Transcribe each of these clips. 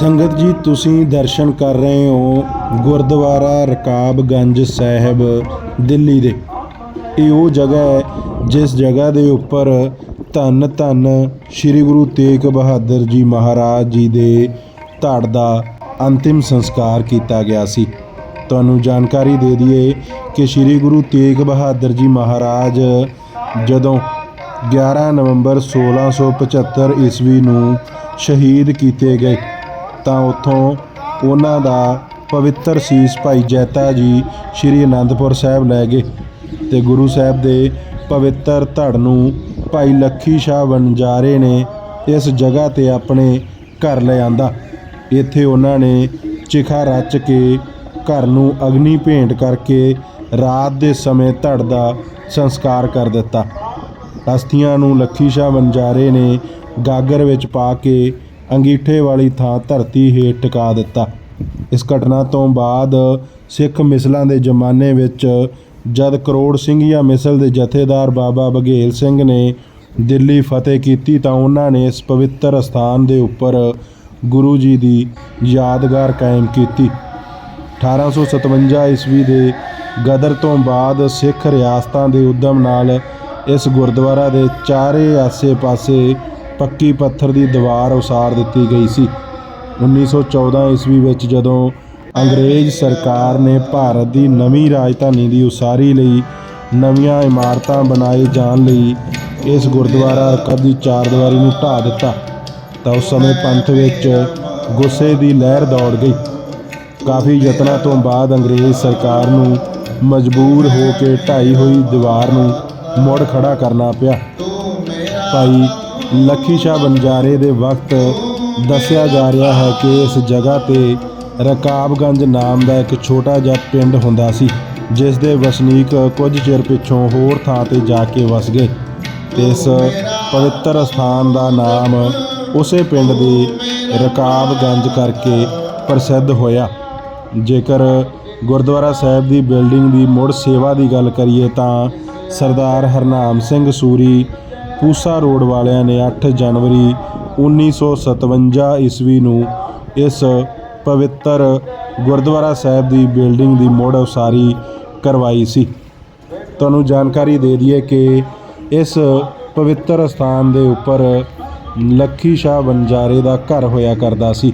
ਸੰਗਤ ਜੀ, ਤੁਸੀਂ ਦਰਸ਼ਨ ਕਰ ਰਹੇ ਹੋ ਗੁਰਦੁਆਰਾ ਰਕਾਬਗੰਜ ਸਾਹਿਬ, ਦਿੱਲੀ ਦੇ। ਇਹ ਉਹ ਜਗ੍ਹਾ ਹੈ, ਜਿਸ ਜਗ੍ਹਾ ਦੇ ਉੱਪਰ ਧੰਨ ਧੰਨ ਸ੍ਰੀ ਗੁਰੂ ਤੇਗ ਬਹਾਦਰ ਜੀ ਮਹਾਰਾਜ ਜੀ ਦੇ ਧੜ ਦਾ ਅੰਤਿਮ ਸੰਸਕਾਰ ਕੀਤਾ ਗਿਆ ਸੀ। ਤੁਹਾਨੂੰ ਜਾਣਕਾਰੀ ਦੇ ਦਈਏ ਕਿ ਸ੍ਰੀ ਗੁਰੂ ਤੇਗ ਬਹਾਦਰ ਜੀ ਮਹਾਰਾਜ ਜਦੋਂ 11 ਨਵੰਬਰ 1675 ਈਸਵੀ ਨੂੰ ਸ਼ਹੀਦ ਕੀਤੇ ਗਏ ਤਾਂ ਉੱਥੋਂ ਉਹਨਾਂ ਦਾ ਪਵਿੱਤਰ ਸੀਸ ਭਾਈ ਜੈਤਾ ਜੀ ਸ੍ਰੀ ਅਨੰਦਪੁਰ ਸਾਹਿਬ ਲੈ ਗਏ ਤੇ ਗੁਰੂ ਸਾਹਿਬ ਦੇ ਪਵਿੱਤਰ ਧੜ ਨੂੰ ਭਾਈ ਲੱਖੀ ਸ਼ਾਹ ਵਣਜਾਰੇ ਨੇ ਇਸ ਜਗ੍ਹਾ ਤੇ ਆਪਣੇ ਘਰ ਲੈ ਆਂਦਾ। ਇੱਥੇ ਉਹਨਾਂ ਨੇ ਚਿਖਾ ਰਚ ਕੇ ਘਰ ਨੂੰ ਅਗਨੀ ਭੇਂਟ ਕਰਕੇ ਰਾਤ ਦੇ ਸਮੇਂ ਧੜ ਦਾ ਸੰਸਕਾਰ ਕਰ ਦਿੱਤਾ। ਅਸਥੀਆਂ ਨੂੰ ਲੱਖੀ ਸ਼ਾਹ ਵਣਜਾਰੇ ਨੇ ਗਾਗਰ ਵਿੱਚ ਪਾ ਕੇ ਅੰਗੀਠੇ ਵਾਲੀ ਥਾਂ ਧਰਤੀ ਹੇਠ ਟਿਕਾ ਦਿੱਤਾ। ਇਸ ਘਟਨਾ ਤੋਂ ਬਾਅਦ ਸਿੱਖ ਮਿਸਲਾਂ ਦੇ ਜ਼ਮਾਨੇ ਵਿੱਚ ਜਦ ਕਰੋੜ ਸਿੰਘੀਆ ਮਿਸਲ ਦੇ ਜਥੇਦਾਰ ਬਾਬਾ ਬਘੇਲ ਸਿੰਘ ਨੇ ਦਿੱਲੀ ਫਤਿਹ ਕੀਤੀ ਤਾਂ ਉਹਨਾਂ ਨੇ ਇਸ ਪਵਿੱਤਰ ਸਥਾਨ ਦੇ ਉੱਪਰ ਗੁਰੂ ਜੀ ਦੀ ਯਾਦਗਾਰ ਕਾਇਮ ਕੀਤੀ। 1857 ਈਸਵੀ ਦੇ ਗਦਰ ਤੋਂ ਬਾਅਦ ਸਿੱਖ ਰਿਆਸਤਾਂ ਦੇ ਉਦਮ ਨਾਲ ਇਸ ਗੁਰਦੁਆਰਾ ਦੇ ਚਾਰੇ ਆਸੇ-ਪਾਸੇ ਪੱਕੀ ਪੱਥਰ ਦੀ ਦੀਵਾਰ ਉਸਾਰ ਦਿੱਤੀ ਗਈ ਸੀ। 1914 ਈਸਵੀ ਵਿੱਚ ਜਦੋਂ ਅੰਗਰੇਜ਼ ਸਰਕਾਰ ਨੇ ਭਾਰਤ ਦੀ ਨਵੀਂ ਰਾਜਧਾਨੀ ਦੀ ਉਸਾਰੀ ਲਈ ਨਵੀਆਂ ਇਮਾਰਤਾਂ ਬਣਾਏ ਜਾਣ ਲਈ ਇਸ ਗੁਰਦੁਆਰਾ ਰਕਬ ਦੀ ਚਾਰਦੀਵਾਰੀ ਨੂੰ ਢਾਹ ਦਿੱਤਾ, ਤਾਂ ਉਸ ਸਮੇਂ ਪੰਥ ਵਿੱਚ ਗੁੱਸੇ ਦੀ ਲਹਿਰ ਦੌੜ ਗਈ। ਕਾਫੀ ਯਤਨਾਂ ਤੋਂ ਬਾਅਦ ਅੰਗਰੇਜ਼ ਸਰਕਾਰ ਨੂੰ ਮਜਬੂਰ ਹੋ ਕੇ ਢਾਈ ਹੋਈ ਦੀਵਾਰ ਨੂੰ ਮੁੜ ਖੜਾ ਕਰਨਾ ਪਿਆ। ਭਾਈ ਲੱਖੀ ਸ਼ਾਹ ਬੰਜਾਰੇ ਦੇ ਵਕਤ ਦੱਸਿਆ ਜਾ ਰਿਹਾ ਹੈ ਕਿ ਇਸ ਜਗ੍ਹਾ ਤੇ ਰਕਾਬਗੰਜ ਨਾਮ ਦਾ ਇੱਕ ਛੋਟਾ ਜਿਹਾ ਪਿੰਡ ਹੁੰਦਾ ਸੀ, ਜਿਸ ਦੇ ਵਸਨੀਕ ਕੁਝ ਚਿਰ ਪਿੱਛੋਂ ਹੋਰ ਥਾਂ ਤੇ ਜਾ ਕੇ ਵਸ ਗਏ ਤੇ ਇਸ ਪਵਿੱਤਰ ਸਥਾਨ ਦਾ ਨਾਮ ਉਸੇ ਪਿੰਡ ਦੇ ਰਕਾਬਗੰਜ ਕਰਕੇ ਪ੍ਰਸਿੱਧ ਹੋਇਆ। ਜੇਕਰ ਗੁਰਦੁਆਰਾ ਸਾਹਿਬ ਦੀ ਬਿਲਡਿੰਗ ਦੀ ਮੁੜ ਸੇਵਾ ਦੀ ਗੱਲ ਕਰੀਏ ਤਾਂ ਸਰਦਾਰ ਹਰਨਾਮ ਸਿੰਘ ਸੂਰੀ ਪੂਸਾ ਰੋਡ ਵਾਲਿਆਂ ਨੇ 8 ਜਨਵਰੀ 1957 ਈਸਵੀ ਨੂੰ ਇਸ ਪਵਿੱਤਰ ਗੁਰਦੁਆਰਾ ਸਾਹਿਬ ਦੀ ਬਿਲਡਿੰਗ ਦੀ ਮੁੜ ਉਸਾਰੀ ਕਰਵਾਈ ਸੀ। ਤੁਹਾਨੂੰ ਜਾਣਕਾਰੀ ਦੇ ਦਈਏ ਕਿ ਇਸ ਪਵਿੱਤਰ ਸਥਾਨ ਦੇ ਉੱਪਰ ਲੱਖੀ ਸ਼ਾਹ ਵਣਜਾਰੇ ਦਾ ਘਰ ਹੋਇਆ ਕਰਦਾ ਸੀ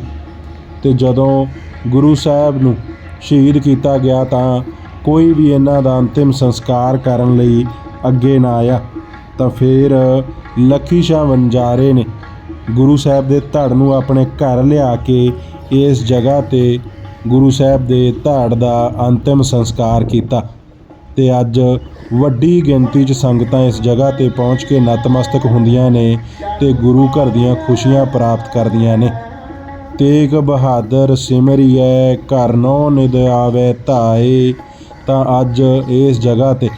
ਤੇ ਜਦੋਂ ਗੁਰੂ ਸਾਹਿਬ ਨੂੰ ਸ਼ਹੀਦ ਕੀਤਾ ਗਿਆ ਤਾਂ ਕੋਈ ਵੀ ਇਹਨਾਂ ਦਾ ਅੰਤਿਮ ਸੰਸਕਾਰ ਕਰਨ ਲਈ ਅੱਗੇ ਨਾ ਆਇਆ। ਤਾਂ ਫਿਰ ਲੱਖੀ ਸ਼ਾਹ ਵਣਜਾਰੇ ਨੇ ਗੁਰੂ ਸਾਹਿਬ ਦੇ ਧੜ ਨੂੰ ਆਪਣੇ ਘਰ ਲਿਆ ਕੇ ਇਸ ਜਗ੍ਹਾ ਤੇ ਗੁਰੂ ਸਾਹਿਬ ਦੇ ਧੜ ਦਾ ਅੰਤਿਮ ਸੰਸਕਾਰ ਕੀਤਾ ਤੇ ਅੱਜ ਵੱਡੀ ਗਿਣਤੀ 'ਚ ਸੰਗਤਾਂ ਇਸ ਜਗ੍ਹਾ ਤੇ ਪਹੁੰਚ ਕੇ ਨਤਮਸਤਕ ਹੁੰਦੀਆਂ ਨੇ ਤੇ ਗੁਰੂ ਘਰ ਦੀਆਂ ਖੁਸ਼ੀਆਂ ਪ੍ਰਾਪਤ ਕਰਦੀਆਂ ਨੇ। ਤੇਗ ਬਹਾਦਰ ਸਿਮਰਿਐ ਘਰ ਨੋ ਨਿਦ ਆਵੇ ਧਾਏ ਤਾਂ ਅੱਜ ਇਸ ਜਗ੍ਹਾ ਤੇ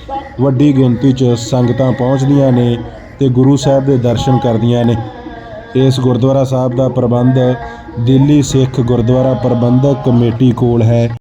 ਵੱਡੀ ਗਿਣਤੀ 'ਚ ਸੰਗਤਾਂ ਪਹੁੰਚਦੀਆਂ ਨੇ ਤੇ ਗੁਰੂ ਸਾਹਿਬ ਦੇ ਦਰਸ਼ਨ ਕਰਦੀਆਂ ਨੇ। ਇਸ ਗੁਰਦੁਆਰਾ ਸਾਹਿਬ ਦਾ ਪ੍ਰਬੰਧ ਦਿੱਲੀ ਸਿੱਖ ਗੁਰਦੁਆਰਾ ਪ੍ਰਬੰਧਕ ਕਮੇਟੀ ਕੋਲ ਹੈ।